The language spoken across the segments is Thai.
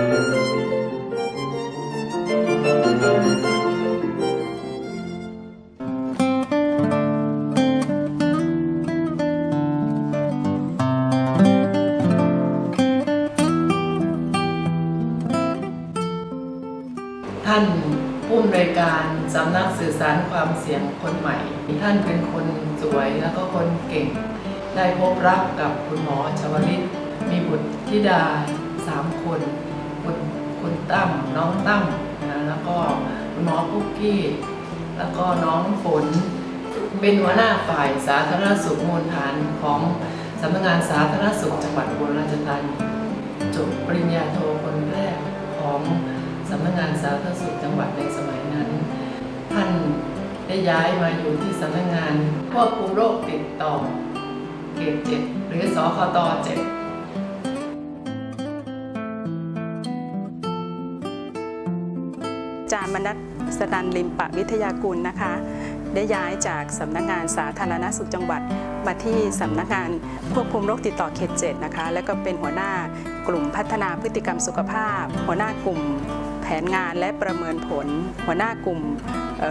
ท่านผู้อำนวยการสำนักสื่อสารความเสียงคนใหม่ ท่านเป็นคนสวยแล้วก็คนเก่ง ได้พบรักกับคุณหมอชวลิต มีบุตรธิดาสามคน คุณคุณตั้มน้องตั้มนะแล้วก็คุณหมอคุกกี้ แล้วก็น้องฝน เป็นหัวหน้าฝ่ายสาธารณสุขมูลฐานของสำนักงานสาธารณสุขจังหวัดอุบลราชธานีจบปริญญาโทคนแรกของสำนักงานสาธารณสุขจังหวัดในสมัยนั้น ท่านได้ย้ายมาอยู่ที่สำนักงานควบคุมโรคติดต่อเขตเจ็ดหรือสคตเจ็ด มนัสสนันลิมปะวิทยากุลนะคะ ได้ย้ายจากสำนักงานสาธารณสุขจังหวัดมาที่สำนักงานควบคุมโรคติดต่อเขตเจ็ดนะคะ และก็เป็นหัวหน้ากลุ่มพัฒนาพฤติกรรมสุขภาพ หัวหน้ากลุ่มแผนงานและประเมินผล หัวหน้ากลุ่ม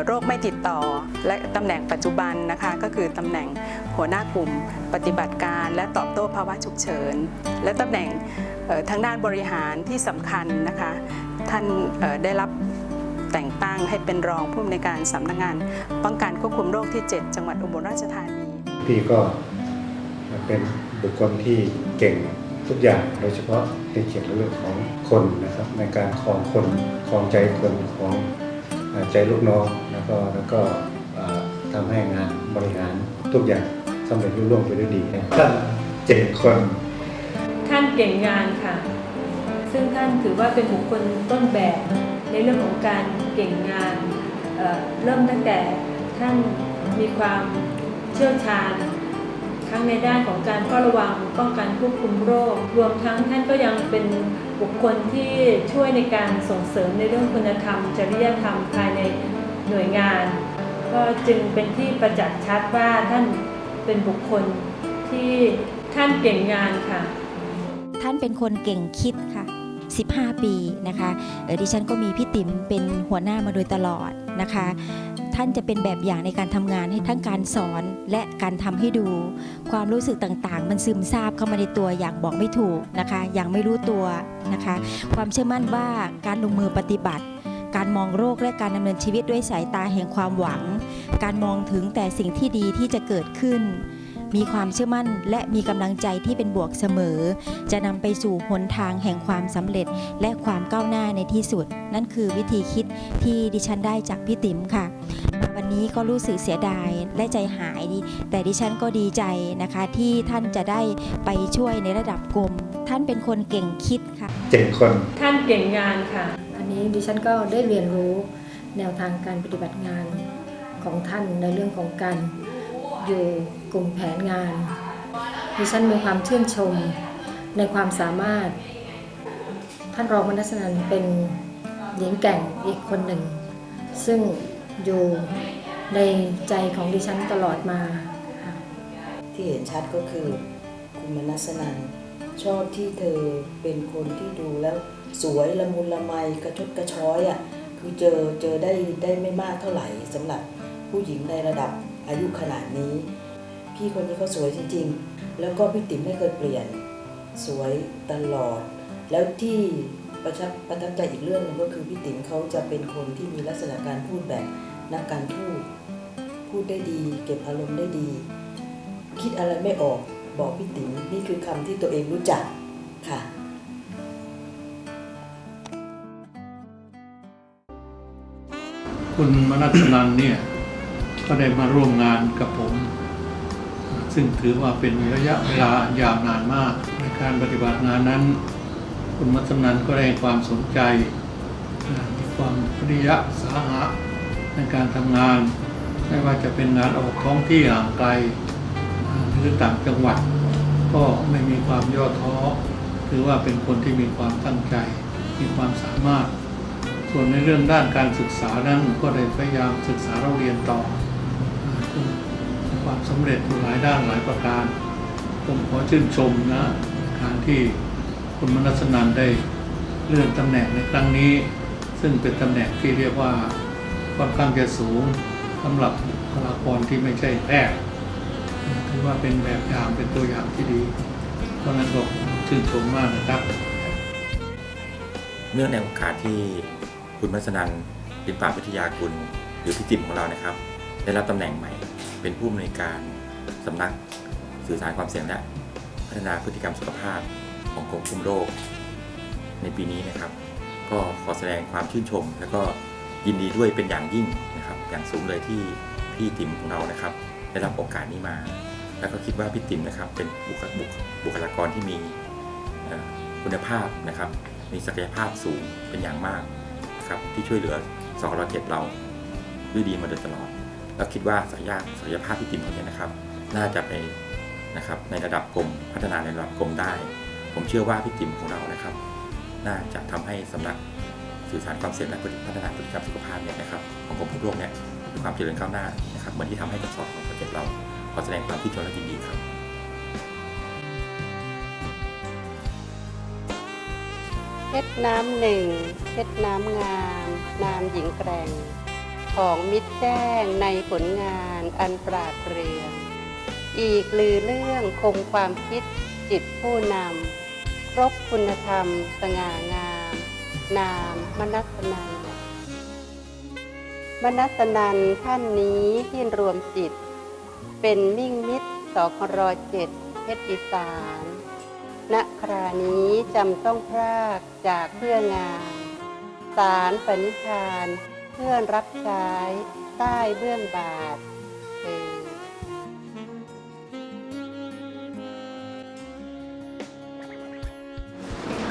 โรคไม่ติดต่อ และตำแหน่งปัจจุบันนะคะก็คือตำแหน่งหัวหน้ากลุ่มปฏิบัติการ และตอบโต้ภาวะฉุกเฉิน และตำแหน่งทางด้านบริหารที่สำคัญนะคะ ท่านได้รับ แต่งตั้งให้เป็นรองผู้อำนวยการสำนักงาน ป้องกันควบคุมโรคที่ 7 จังหวัดอุบลราชธานี พี่ก็เป็นบุคคลที่เก่งทุกอย่างโดยเฉพาะในเกี่ยวกับเรื่องของคนนะครับ ในการครองคนครองใจคนของเอ่อใจลูกน้องแล้วก็แล้วก็เอ่อทำให้งานบริหารทุกอย่างสำเร็จรุ่ร่วงไปด้วยดีท่านเจ็ดคน ท่านเก่งงานค่ะ ซึ่งท่านถือว่าเป็นบุคคลต้นแบบ ในเรื่องของการเก่งงานเเริ่มตั้งแต่ท่านมีความเชี่ยวชาญทั้งในด้านของการเฝ้าระวังป้องกันควบคุมโรค รวมทั้งท่านก็ยังเป็นบุคคลที่ช่วยในการส่งเสริมในเรื่องคุณธรรม จริยธรรมภายในหน่วยงาน ก็จึงเป็นที่ประจักษ์ชัดว่าท่านเป็นบุคคลที่ท่านเก่งงานค่ะ ท่านเป็นคนเก่งคิดค่ะ 15 ปีนะคะดิฉันก็มีพี่ติ๋มเป็นหัวหน้ามาโดยตลอดนะคะ ท่านจะเป็นแบบอย่างในการทำงานให้ทั้งการสอนและการทำให้ดู ความรู้สึกต่างๆ มันซึมซาบเข้ามาในตัวอย่างบอกไม่ถูกนะคะอย่างไม่รู้ตัวนะคะ ความเชื่อมั่นว่าการลงมือปฏิบัติการมองโรคและการดำเนินชีวิตด้วยสายตาแห่งความหวัง การมองถึงแต่สิ่งที่ดีที่จะเกิดขึ้น มีความเชื่อมั่นและมีกำลังใจที่เป็นบวกเสมอ จะนำไปสู่หนทางแห่งความสำเร็จและความก้าวหน้าในที่สุด นั่นคือวิธีคิดที่ดิฉันได้จากพี่ติ๋มค่ะมาวันนี้ก็รู้สึกเสียดายและใจหายดีแต่ดิฉันก็ดีใจนะคะที่ท่านจะได้ไปช่วยในระดับกรมท่านเป็นคนเก่งคิดค่ะเจ็ดคน ท่านเก่งงานค่ะ อันนี้ดิฉันก็ได้เรียนรู้แนวทางการปฏิบัติงานของท่านในเรื่องของการอยู่ กลุ่มแผนงานดิฉันมีความชื่นชมในความสามารถ ท่านรองมนัสนันเป็นหญิงแก่งอีกคนหนึ่ง ซึ่งอยู่ในใจของดิฉันตลอดมา ที่เห็นชัดก็คือคุณมนัสนันชอบที่เธอเป็นคนที่ดูแล้วสวยละมุนละไมกระชดกระช้อยอะ่ะคือเจอเจอได้ได้ไม่มากเท่าไหร่สำหรับผู้หญิงในระดับอายุขนาดนี้ พี่คนนี้เขาสวยจริงๆ แล้วก็พี่ติ๋มไม่เคยเปลี่ยน สวยตลอด แล้วที่ประทับประทับใจอีกเรื่องหนึงก็คือพี่ติ๋มเขาจะเป็นคนที่มีลักษณะการพูดแบบนักการทูตพูดได้ดี เก็บอารมณ์ได้ดี คิดอะไรไม่ออกบอกพี่ติ๋มนี่คือคำที่ตัวเองรู้จักค่ะคุณมนัสนันเนี่ย ก็ได้มาร่วมงานกับผม ซึ่งถือว่าเป็นระยะเวลายาวนานมาก ในการปฏิบัติงานนั้น คุณมัสนันก็ได้ความสนใจ มีความปริยะสาหะในการทำงาน ไม่ว่าจะเป็นงานออกท้องที่ห่างไกล หรือต่างจังหวัด ก็ไม่มีความย่อท้อถือว่าเป็นคนที่มีความตั้งใจ มีความสามารถ ส่วนในเรื่องด้านการศึกษานั้นก็ได้พยายามศึกษาเราเรียนต่อ ความสำเร็จหลายด้านหลายประการ ผมขอชื่นชมนะการที่คุณมนัสนันได้เลื่อนตำแหน่งในครั้งนี้ ซึ่งเป็นตำแหน่งที่เรียกว่าค่อนข้างจะสูงสำหรับบุคลากรที่ไม่ใช่แพทย์ถือว่าเป็นแบบอย่างเป็นตัวอย่างที่ดี เพราะนั้นก็ชื่นชมมากนะครับเนื่องในโอกาสที่คุณมัสนันลิมปาวิทยากุลหรือพี่ติ๋มของเรานะครับ ได้รับตำแหน่งใหม่ เป็นผู้อำนวยการสำนักสื่อสารความเสี่ยงและพัฒนาพฤติกรรมสุขภาพของกรมคุมโรค ในปีนี้นะครับ ก็ขอแสดงความชื่นชม และก็ยินดีด้วยเป็นอย่างยิ่งนะครับ อย่างสูงเลยที่พี่ติ๋มของเรานะครับ ได้รับโอกาสนี้มา แล้วก็คิดว่าพี่ติ๋มนะครับ เป็นบุคบุคบุคลากรที่มีคุณภาพนะครับ มีศักยภาพสูงเป็นอย่างมากนะครับที่ช่วยเหลือสกรเจ็ดเราด้วยดีมาโดยตลอด แล้วคิดว่าศักยาศักยภาพพี่ติ๋มคนนี้นะครับ น่าจะไปนะครับในระดับกรมพัฒนาในระดับกรมได้ ผมเชื่อว่าพี่ติ๋มของเรานะครับ น่าจะทำให้สำนักสื่อสารความเสี่ยงและพัฒนาพฤติกรรมสุขภาพเนี่ยนะครับของกรมควบโรคเนี่ยมีความเจริญก้าวหน้านะครับเหมือนที่ทำให้กับสอของปรเจกต์เราขอแสดงความชื่นชมและยินดีครับเพชรน้ำหนึ่งเพชรน้ำงาม นามหญิงแกร่ง ของมิตรแจ้งในผลงานอันปราดเปรื่องอีกลือเรื่องคงความคิดจิตผู้นำครบคุณธรรมสง่างาม นามมนัสนันมนัสนันท่านนี้ที่รวมจิต เป็นมิ่งมิตรสครเจ็ดเพชรอีสานณครานี้จำต้องพรากจากเพื่องาน สารปณิธาน พื่อนรับใช้ใต้เบื้องบาทเออ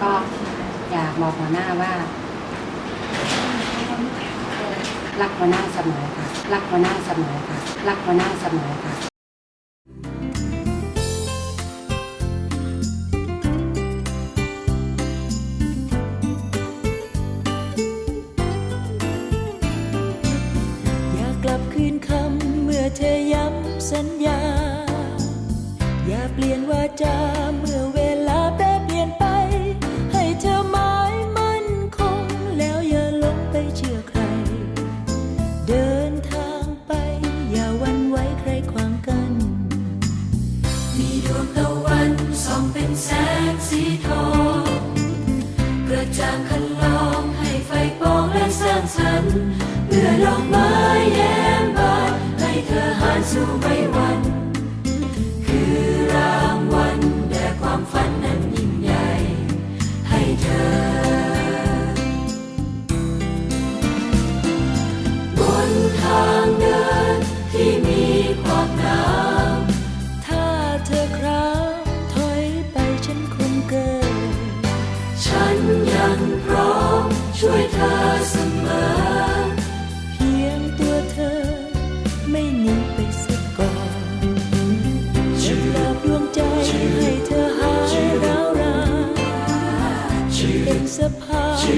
ก็อยากบอกหัวหน้าว่า รักหัวหน้าเสมอค่ะ รักหัวหน้าเสมอค่ะ รักหัวหน้าเสมอค่ะ สัญญา อย่าเปลี่ยนวาจาเมื่อ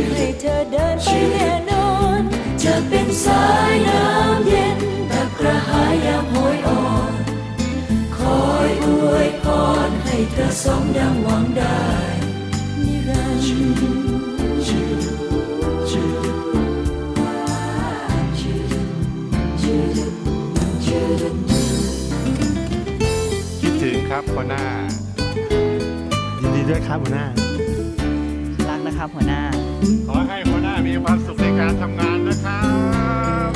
ให้เธอเดินไปแน่นอน จะเป็นสายน้ำเย็นดับกระหายยามโหยอ่อน คอยอวยพรให้เธอสมดังหวังได้นิรันดร์คิดถึงครับหัวหน้า ยินดีด้วยครับหัวหน้ารักนะ ครับหัวหน้า ขอให้หัวหน้ามีความสุขในการทำงานนะครับ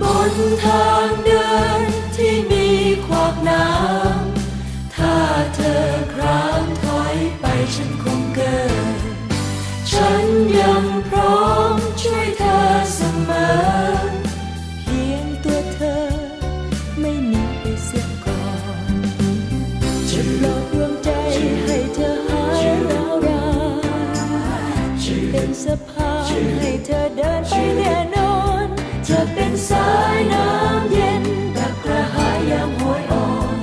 บนทางเดิน สะพานให้เธอเดินไปแน่นอนจะเป็นสายน้ำเย็นดักกระหายยามโหยอ่อน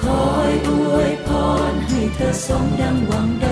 คอยอวยพรให้เธอสมดังหวังด